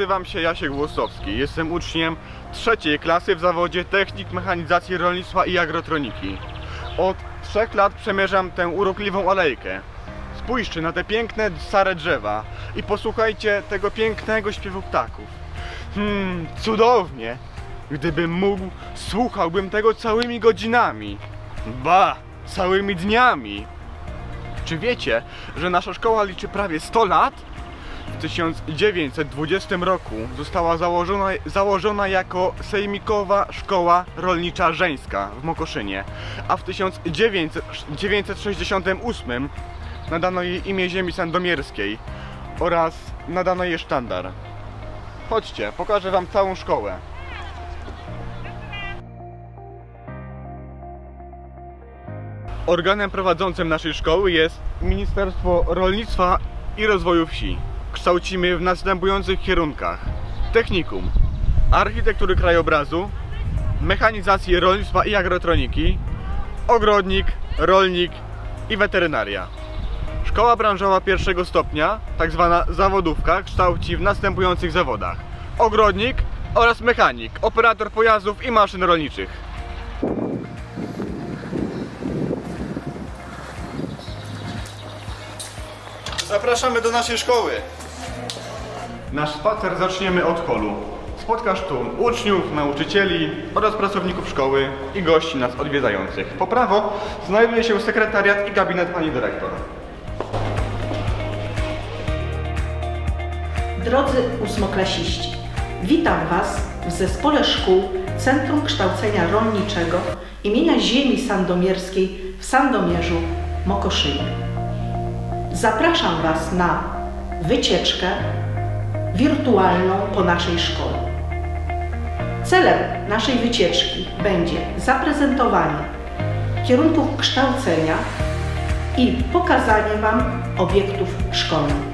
Nazywam się Jasiek Włosowski. Jestem uczniem trzeciej klasy w zawodzie Technik Mechanizacji Rolnictwa i Agrotroniki. Od trzech lat przemierzam tę urokliwą alejkę. Spójrzcie na te piękne stare drzewa i posłuchajcie tego pięknego śpiewu ptaków. Hmm, cudownie! Gdybym mógł, słuchałbym tego całymi godzinami. Ba, całymi dniami. Czy wiecie, że nasza szkoła liczy prawie 100 lat? W 1920 roku została założona, założona jako Sejmikowa Szkoła Rolnicza Żeńska w Mokoszynie, a w 1968 nadano jej imię ziemi sandomierskiej oraz nadano jej sztandar. Chodźcie, pokażę wam całą szkołę. Organem prowadzącym naszej szkoły jest Ministerstwo Rolnictwa i Rozwoju Wsi. Kształcimy w następujących kierunkach: technikum, architektury krajobrazu, mechanizację rolnictwa i agrotroniki, ogrodnik, rolnik i weterynaria. Szkoła branżowa pierwszego stopnia, tak zwana zawodówka, kształci w następujących zawodach: ogrodnik oraz mechanik, operator pojazdów i maszyn rolniczych. Zapraszamy do naszej szkoły. Nasz spacer zaczniemy od holu. Spotkasz tu uczniów, nauczycieli oraz pracowników szkoły i gości nas odwiedzających. Po prawo znajduje się sekretariat i gabinet pani dyrektor. Drodzy ósmoklasiści, witam Was w Zespole Szkół Centrum Kształcenia Rolniczego imienia Ziemi Sandomierskiej w Sandomierzu, Mokoszynie. Zapraszam Was na wycieczkę wirtualną po naszej szkole. Celem naszej wycieczki będzie zaprezentowanie kierunków kształcenia i pokazanie Wam obiektów szkolnych.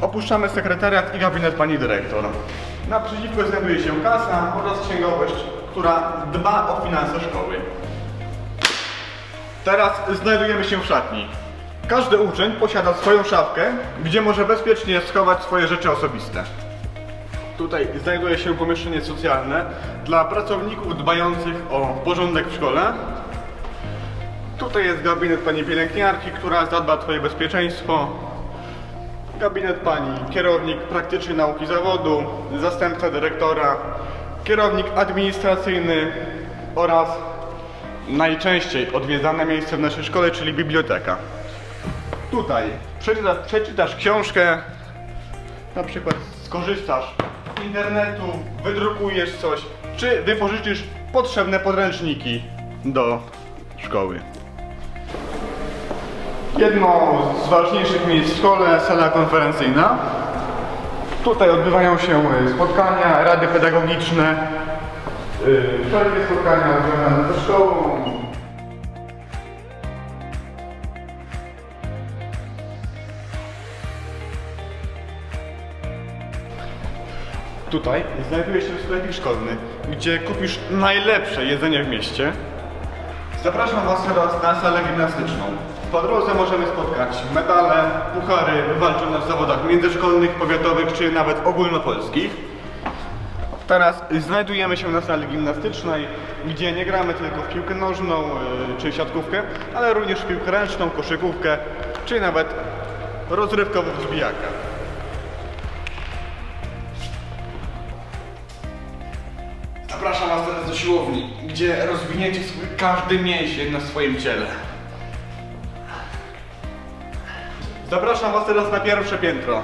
Opuszczamy sekretariat i gabinet pani dyrektor. Naprzeciwko znajduje się kasa oraz księgowość, która dba o finanse szkoły. Teraz znajdujemy się w szatni. Każdy uczeń posiada swoją szafkę, gdzie może bezpiecznie schować swoje rzeczy osobiste. Tutaj znajduje się pomieszczenie socjalne dla pracowników dbających o porządek w szkole. Tutaj jest gabinet pani pielęgniarki, która zadba o Twoje bezpieczeństwo. Gabinet pani kierownik praktycznej nauki zawodu, zastępca dyrektora, kierownik administracyjny oraz najczęściej odwiedzane miejsce w naszej szkole, czyli biblioteka. Tutaj przeczytasz, przeczytasz książkę, na przykład skorzystasz z internetu, wydrukujesz coś, czy wypożyczysz potrzebne podręczniki do szkoły. Jedno z ważniejszych miejsc w szkole, sala konferencyjna. Tutaj odbywają się spotkania, rady pedagogiczne, y, wszelkie spotkania związane ze szkołą. Znajduje się sklepik szkolny, gdzie kupisz najlepsze jedzenie w mieście. Zapraszam Was teraz na salę gimnastyczną. Po drodze możemy spotkać medale, puchary wywalczone w zawodach międzyszkolnych, powiatowych czy nawet ogólnopolskich. Teraz znajdujemy się na sali gimnastycznej, gdzie nie gramy tylko w piłkę nożną yy, czy siatkówkę, ale również w piłkę ręczną, koszykówkę czy nawet rozrywkową wzbijaka. Zapraszam Was teraz do siłowni, gdzie rozwiniecie swój każdy mięsień na swoim ciele. Zapraszam Was teraz na pierwsze piętro.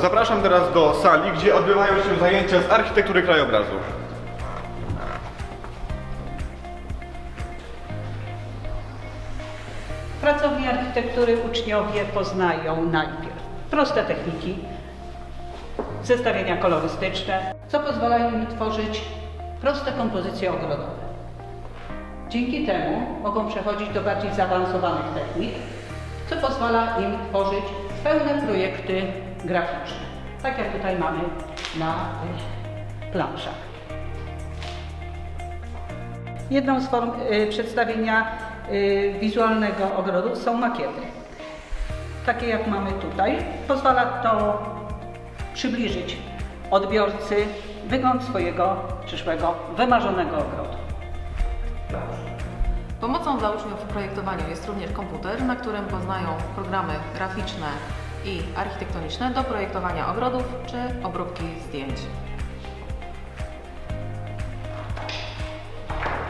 Zapraszam teraz do sali, gdzie odbywają się zajęcia z architektury krajobrazu. Uczniowie poznają najpierw proste techniki, zestawienia kolorystyczne, co pozwala im tworzyć proste kompozycje ogrodowe. Dzięki temu mogą przechodzić do bardziej zaawansowanych technik, co pozwala im tworzyć pełne projekty graficzne, tak jak tutaj mamy na planszach. Jedną z form y, przedstawienia y, wizualnego ogrodu są makiety. Takie jak mamy tutaj. Pozwala to przybliżyć odbiorcy wygląd swojego przyszłego, wymarzonego ogrodu. Pomocą dla uczniów w projektowaniu jest również komputer, na którym poznają programy graficzne i architektoniczne do projektowania ogrodów czy obróbki zdjęć.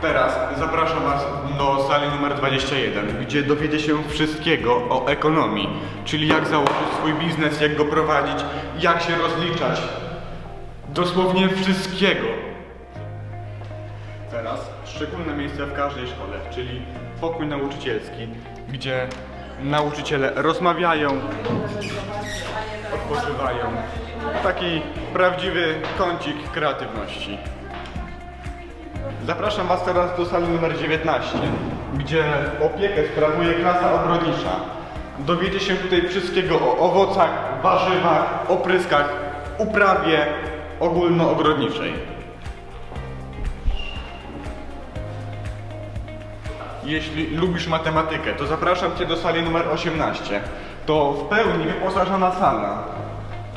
Teraz zapraszam Was do sali numer 21, gdzie dowiecie się wszystkiego o ekonomii, czyli jak założyć swój biznes, jak go prowadzić, jak się rozliczać. Dosłownie wszystkiego. Teraz szczególne miejsce w każdej szkole, czyli pokój nauczycielski, gdzie nauczyciele rozmawiają, odpoczywają. Taki prawdziwy kącik kreatywności. Zapraszam Was teraz do sali numer 19, gdzie opiekę sprawuje klasa ogrodnicza. Dowiecie się tutaj wszystkiego o owocach, warzywach, opryskach, uprawie ogólnoogrodniczej. Jeśli lubisz matematykę, to zapraszam Cię do sali numer 18. To w pełni wyposażona sala.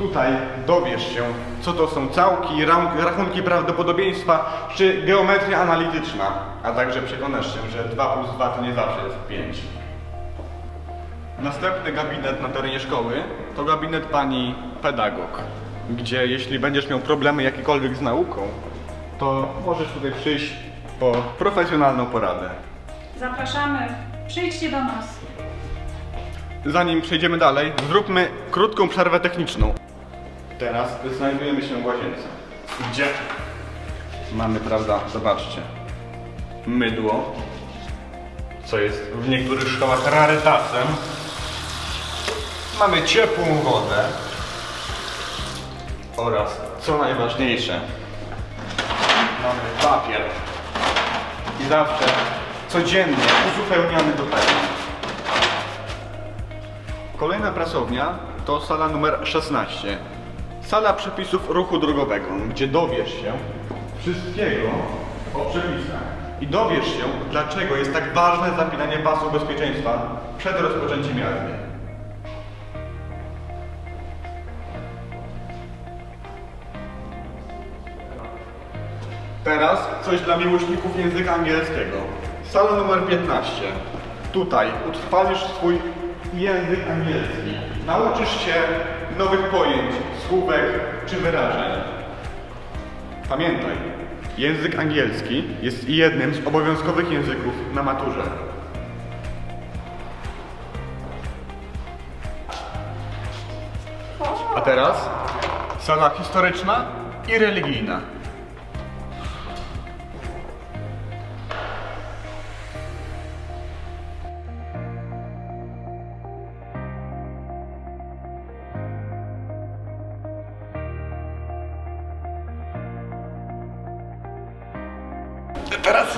Tutaj dowiesz się, co to są całki, rachunki prawdopodobieństwa czy geometria analityczna, a także przekonasz się, że 2 plus 2 to nie zawsze jest 5. Następny gabinet na terenie szkoły to gabinet pani pedagog, gdzie jeśli będziesz miał problemy jakiekolwiek z nauką, to możesz tutaj przyjść po profesjonalną poradę. Zapraszamy. Przyjdźcie do nas. Zanim przejdziemy dalej, zróbmy krótką przerwę techniczną. Teraz znajdujemy się w łazience. Gdzie? Mamy, prawda, zobaczcie, mydło, co jest w niektórych szkołach rarytasem. Mamy ciepłą wodę oraz, co najważniejsze, mamy papier. I zawsze, codziennie uzupełniamy do pełna. Kolejna pracownia to sala numer 16. Sala przepisów ruchu drogowego, gdzie dowiesz się wszystkiego o przepisach. I dowiesz się, dlaczego jest tak ważne zapinanie pasu bezpieczeństwa przed rozpoczęciem jazdy. Teraz coś dla miłośników języka angielskiego. Sala numer 15. Tutaj utrwalisz swój język angielski. Nauczysz się nowych pojęć, słówek czy wyrażeń. Pamiętaj, język angielski jest jednym z obowiązkowych języków na maturze. A teraz sala historyczna i religijna. Teraz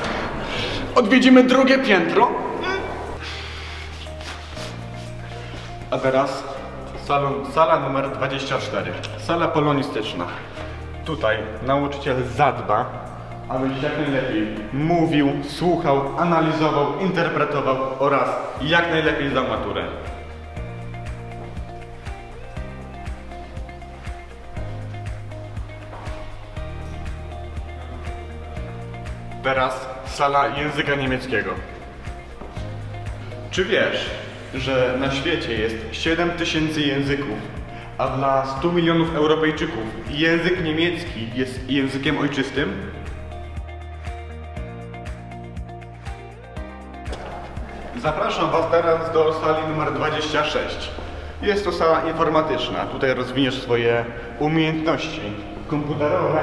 odwiedzimy drugie piętro. A teraz salon, sala numer 24. Sala polonistyczna. Tutaj nauczyciel zadba, abyś jak najlepiej mówił, słuchał, analizował, interpretował oraz jak najlepiej zdał maturę. Teraz sala języka niemieckiego. Czy wiesz, że na świecie jest 7 tysięcy języków, a dla 100 milionów Europejczyków język niemiecki jest językiem ojczystym? Zapraszam Was teraz do sali numer 26. Jest to sala informatyczna. Tutaj rozwiniesz swoje umiejętności komputerowe.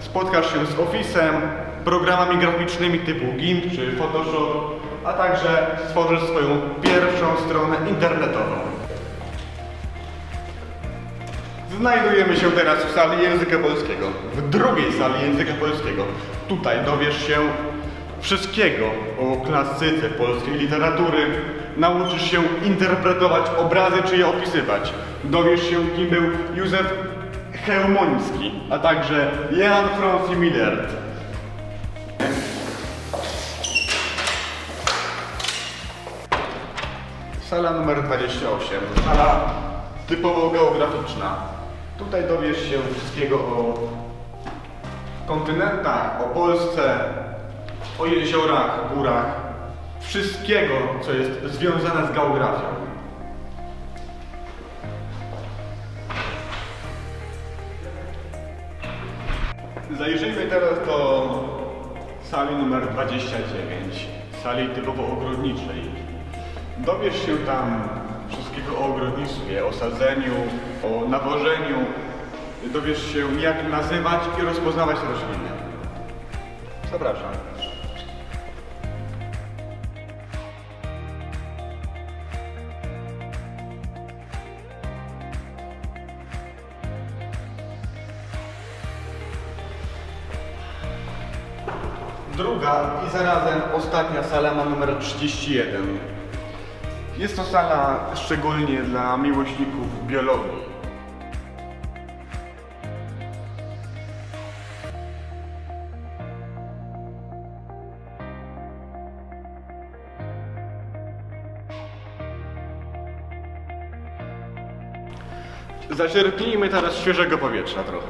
Spotkasz się z Office'em, programami graficznymi typu GIMP czy Photoshop, a także stworzysz swoją pierwszą stronę internetową. Znajdujemy się teraz w sali języka polskiego, w drugiej sali języka polskiego. Tutaj dowiesz się wszystkiego o klasyce polskiej literatury, nauczysz się interpretować obrazy czy je opisywać. Dowiesz się, kim był Józef Chełmoński, a także Jan Francis Millert. Sala numer 28. Sala typowo geograficzna. Tutaj dowiesz się wszystkiego o kontynentach, o Polsce, o jeziorach, górach. Wszystkiego, co jest związane z geografią. Zajrzyjmy teraz do sali numer 29, sali typowo ogrodniczej. Dowiesz się tam wszystkiego o ogrodnictwie, o sadzeniu, o nawożeniu. Dowiesz się jak nazywać i rozpoznawać rośliny. Zapraszam. Druga i zarazem ostatnia sala ma numer 31. Jest to sala szczególnie dla miłośników biologii. Zaczerpnijmy teraz świeżego powietrza trochę.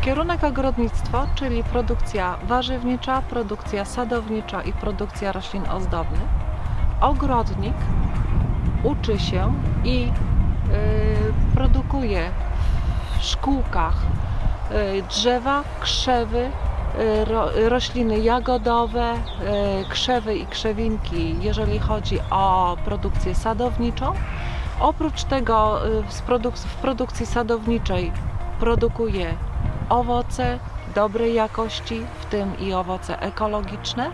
Kierunek ogrodnictwo, czyli produkcja warzywnicza, produkcja sadownicza i produkcja roślin ozdobnych. Ogrodnik uczy się i y, produkuje w szkółkach y, drzewa, krzewy, y, ro, rośliny jagodowe, krzewy i krzewinki, jeżeli chodzi o produkcję sadowniczą. Oprócz tego w produkcji sadowniczej produkuje owoce dobrej jakości, w tym i owoce ekologiczne.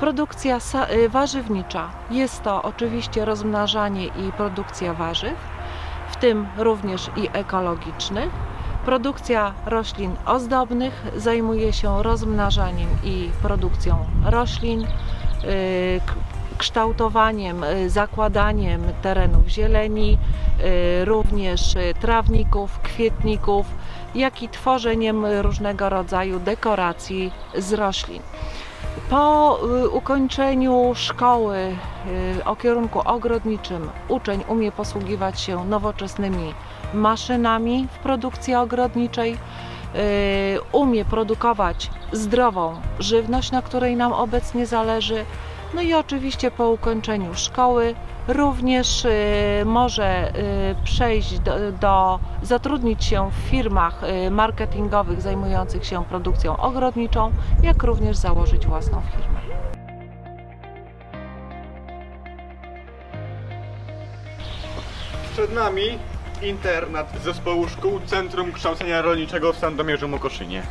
Produkcja y, warzywnicza jest to oczywiście rozmnażanie i produkcja warzyw, w tym również i ekologicznych. Produkcja roślin ozdobnych zajmuje się rozmnażaniem i produkcją roślin, y, kształtowaniem, y, zakładaniem terenów zieleni, również trawników, kwietników, jak i tworzeniem różnego rodzaju dekoracji z roślin. Po y, ukończeniu szkoły y, o kierunku ogrodniczym uczeń umie posługiwać się nowoczesnymi maszynami w produkcji ogrodniczej, y, umie produkować zdrową żywność, na której nam obecnie zależy. No i oczywiście po ukończeniu szkoły również y, może y, przejść do, do zatrudnić się w firmach y, marketingowych zajmujących się produkcją ogrodniczą, jak również założyć własną firmę. Przed nami internat zespołu szkół Centrum Kształcenia Rolniczego w Sandomierzu Mokoszynie.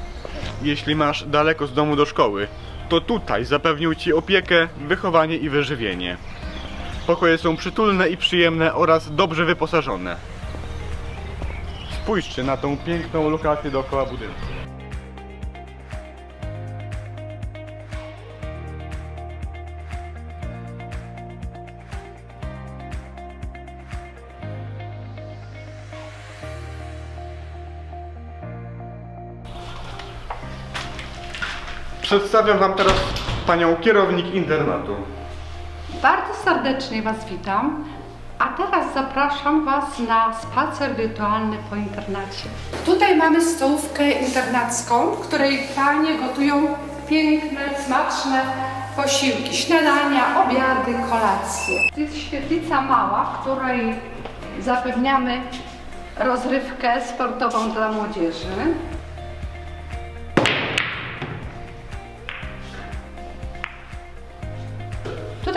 Jeśli masz daleko z domu do szkoły, to tutaj zapewnił Ci opiekę, wychowanie i wyżywienie. Pokoje są przytulne i przyjemne oraz dobrze wyposażone. Spójrzcie na tą piękną lokację dookoła budynku. Przedstawiam Wam teraz panią kierownik internatu. Bardzo serdecznie Was witam, a teraz zapraszam Was na spacer wirtualny po internacie. Tutaj mamy stołówkę internacką, w której panie gotują piękne, smaczne posiłki, śniadania, obiady, kolacje. To jest świetlica mała, w której zapewniamy rozrywkę sportową dla młodzieży.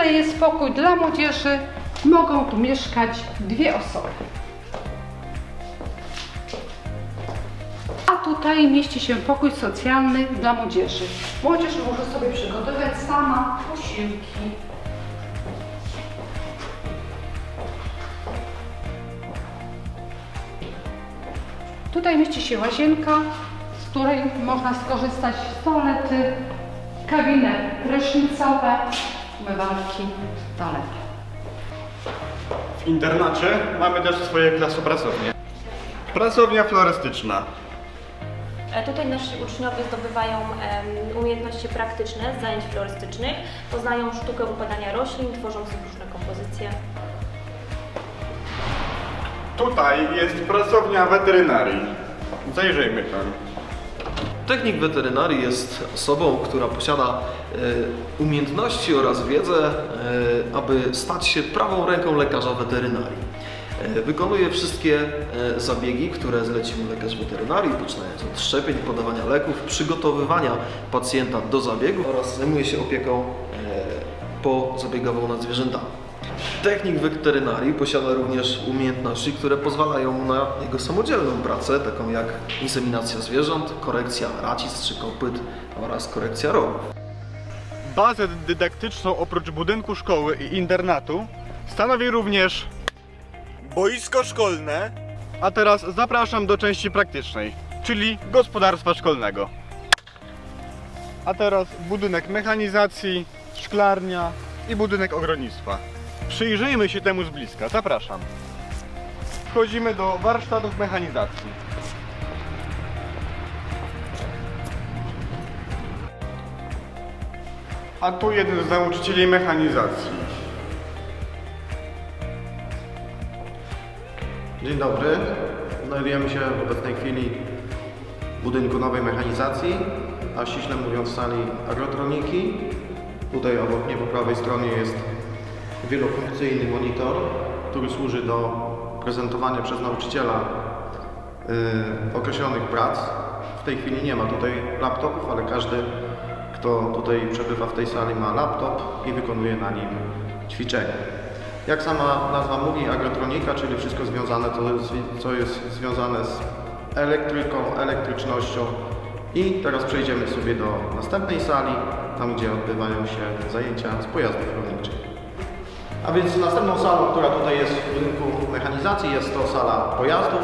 Tutaj jest pokój dla młodzieży. Mogą tu mieszkać dwie osoby. A tutaj mieści się pokój socjalny dla młodzieży. Młodzież może sobie przygotować sama posiłki. Tutaj mieści się łazienka, z której można skorzystać z toalety, kabiny prysznicowe, umywalki, toalety. W internacie mamy też swoje klasopracownie. Pracownia florystyczna. E, Tutaj nasi uczniowie zdobywają em, umiejętności praktyczne z zajęć florystycznych, poznają sztukę układania roślin, tworząc różne kompozycje. Tutaj jest pracownia weterynarii. Zajrzyjmy tam. Technik weterynarii jest osobą, która posiada e, umiejętności oraz wiedzę, e, aby stać się prawą ręką lekarza weterynarii. E, Wykonuje wszystkie zabiegi, które zleci mu lekarz weterynarii, poczynając od szczepień, podawania leków, przygotowywania pacjenta do zabiegu oraz zajmuje się opieką pozabiegową nad zwierzętami. Technik weterynarii posiada również umiejętności, które pozwalają na jego samodzielną pracę, taką jak inseminacja zwierząt, korekcja racic czy kopyt oraz korekcja rogów. Bazę dydaktyczną oprócz budynku szkoły i internatu stanowi również boisko szkolne. A teraz zapraszam do części praktycznej, czyli gospodarstwa szkolnego. A teraz budynek mechanizacji, szklarnia i budynek ogrodnictwa. Przyjrzyjmy się temu z bliska, zapraszam. Wchodzimy do warsztatów mechanizacji. A tu jeden z nauczycieli mechanizacji. Dzień dobry. Znajdujemy się w obecnej chwili w budynku nowej mechanizacji, a ściśle mówiąc w sali agrotroniki. Tutaj obok mnie po prawej stronie jest wielofunkcyjny monitor, który służy do prezentowania przez nauczyciela y, określonych prac. W tej chwili nie ma tutaj laptopów, ale każdy, kto tutaj przebywa w tej sali ma laptop i wykonuje na nim ćwiczenia. Jak sama nazwa mówi, agrotronika, czyli wszystko związane, to co jest związane z elektryką, elektrycznością. I teraz przejdziemy sobie do następnej sali, tam gdzie odbywają się zajęcia z pojazdów rolniczych. A więc następną salą, która tutaj jest w budynku mechanizacji, jest to sala pojazdów,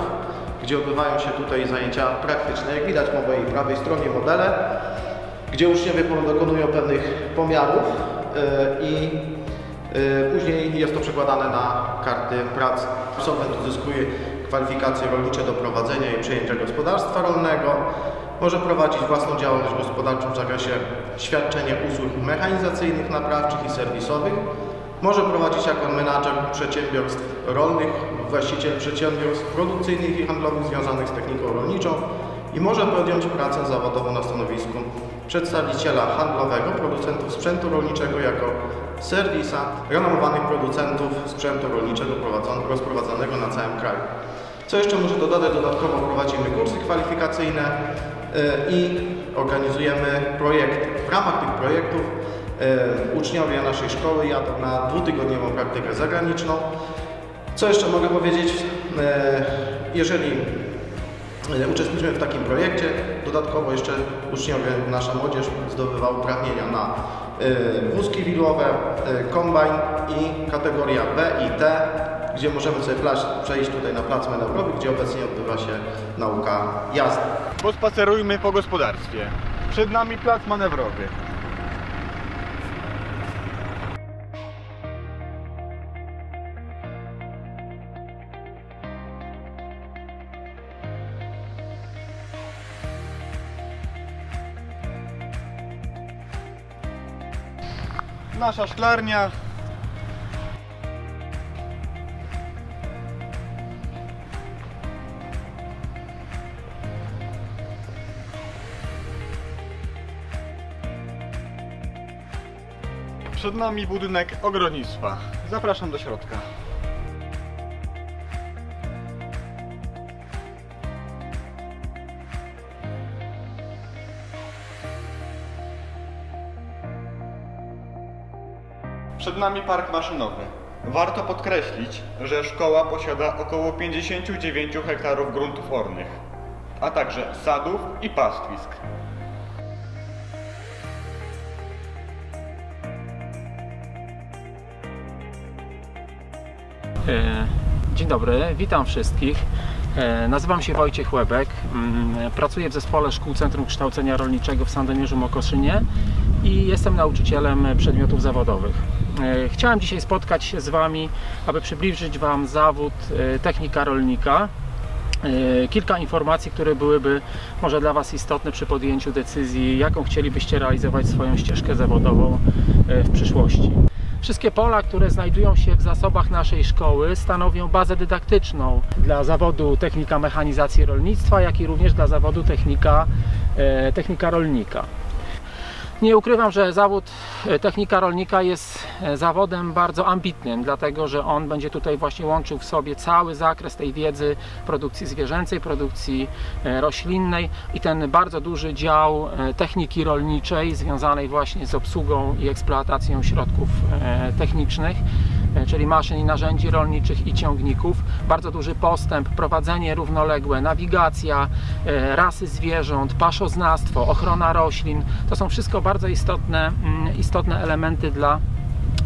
gdzie odbywają się tutaj zajęcia praktyczne. Jak widać po mojej prawej stronie modele, gdzie uczniowie dokonują pewnych pomiarów yy, i yy, później jest to przekładane na karty pracy. Absolwent uzyskuje kwalifikacje rolnicze do prowadzenia i przejęcia gospodarstwa rolnego. Może prowadzić własną działalność gospodarczą w zakresie świadczenia usług mechanizacyjnych, naprawczych i serwisowych. Może prowadzić jako menadżer przedsiębiorstw rolnych, właściciel przedsiębiorstw produkcyjnych i handlowych związanych z techniką rolniczą i może podjąć pracę zawodową na stanowisku przedstawiciela handlowego producentów sprzętu rolniczego jako serwisa renomowanych producentów sprzętu rolniczego rozprowadzanego na całym kraju. Co jeszcze może dodać? Dodatkowo prowadzimy kursy kwalifikacyjne y, i organizujemy projekty. W ramach tych projektów uczniowie naszej szkoły jadą na dwutygodniową praktykę zagraniczną. Co jeszcze mogę powiedzieć? E, Jeżeli e, uczestniczymy w takim projekcie, dodatkowo jeszcze uczniowie, nasza młodzież zdobywa uprawnienia na e, wózki widłowe, e, kombajn i kategoria B i D, gdzie możemy sobie przejść tutaj na plac manewrowy, gdzie obecnie odbywa się nauka jazdy. Pospacerujmy po gospodarstwie. Przed nami plac manewrowy. Nasza szklarnia. Przed nami budynek ogrodnictwa. Zapraszam do środka. Przed nami park maszynowy. Warto podkreślić, że szkoła posiada około 59 hektarów gruntów ornych, a także sadów i pastwisk. E, Dzień dobry, witam wszystkich. E, Nazywam się Wojciech Łebek. Mm, Pracuję w zespole Szkół Centrum Kształcenia Rolniczego w Sandomierzu Mokoszynie i jestem nauczycielem przedmiotów zawodowych. E, Chciałem dzisiaj spotkać się z Wami, aby przybliżyć Wam zawód e, technika rolnika e, kilka informacji, które byłyby może dla Was istotne przy podjęciu decyzji, jaką chcielibyście realizować swoją ścieżkę zawodową w przyszłości. Wszystkie pola, które znajdują się w zasobach naszej szkoły, stanowią bazę dydaktyczną dla zawodu technika mechanizacji rolnictwa, jak i również dla zawodu technika, technika rolnika. Nie ukrywam, że zawód e, technika rolnika jest e, zawodem bardzo ambitnym, dlatego że on będzie tutaj właśnie łączył w sobie cały zakres tej wiedzy produkcji zwierzęcej, produkcji e, roślinnej i ten bardzo duży dział techniki rolniczej związanej właśnie z obsługą i eksploatacją środków technicznych, czyli maszyn i narzędzi rolniczych i ciągników. Bardzo duży postęp, prowadzenie równoległe, nawigacja, rasy zwierząt, paszoznawstwo, ochrona roślin. To są wszystko bardzo istotne, mm, istotne elementy dla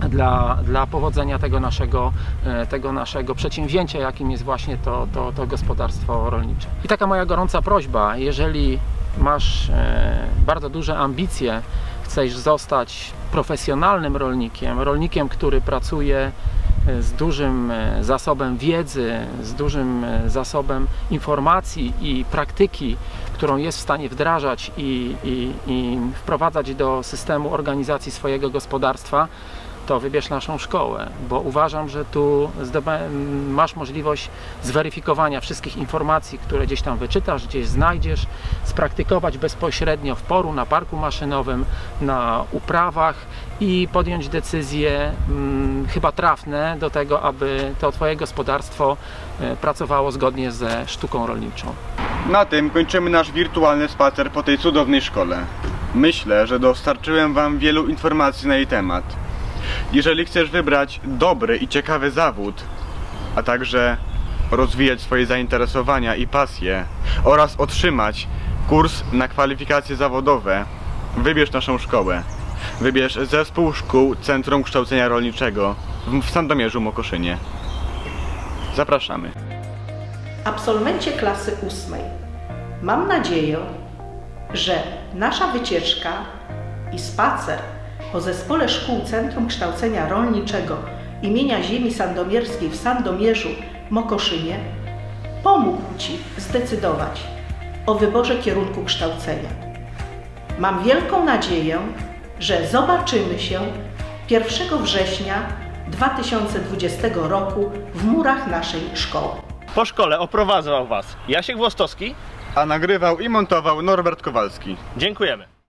dla, dla powodzenia tego naszego, e, tego naszego przedsięwzięcia, jakim jest właśnie to, to, to gospodarstwo rolnicze. I taka moja gorąca prośba, jeżeli masz e, bardzo duże ambicje, chcesz zostać profesjonalnym rolnikiem, rolnikiem, który pracuje e, z dużym zasobem wiedzy, z dużym zasobem informacji i praktyki, którą jest w stanie wdrażać i, i, i wprowadzać do systemu organizacji swojego gospodarstwa, to wybierz naszą szkołę, bo uważam, że tu masz możliwość zweryfikowania wszystkich informacji, które gdzieś tam wyczytasz, gdzieś znajdziesz, spraktykować bezpośrednio w poru, na parku maszynowym, na uprawach i podjąć decyzje mm, chyba trafne do tego, aby to Twoje gospodarstwo e, pracowało zgodnie ze sztuką rolniczą. Na tym kończymy nasz wirtualny spacer po tej cudownej szkole. Myślę, że dostarczyłem Wam wielu informacji na jej temat. Jeżeli chcesz wybrać dobry i ciekawy zawód, a także rozwijać swoje zainteresowania i pasje oraz otrzymać kurs na kwalifikacje zawodowe, wybierz naszą szkołę. Wybierz zespół szkół Centrum Kształcenia Rolniczego w Sandomierzu Mokoszynie. Zapraszamy. Absolwencie klasy ósmej, mam nadzieję, że nasza wycieczka i spacer po zespole szkół Centrum Kształcenia Rolniczego imienia Ziemi Sandomierskiej w Sandomierzu Mokoszynie pomógł Ci zdecydować o wyborze kierunku kształcenia. Mam wielką nadzieję, że zobaczymy się 1 września 2020 roku w murach naszej szkoły. Po szkole oprowadzał Was Jasiek Włostowski. A nagrywał i montował Norbert Kowalski. Dziękujemy.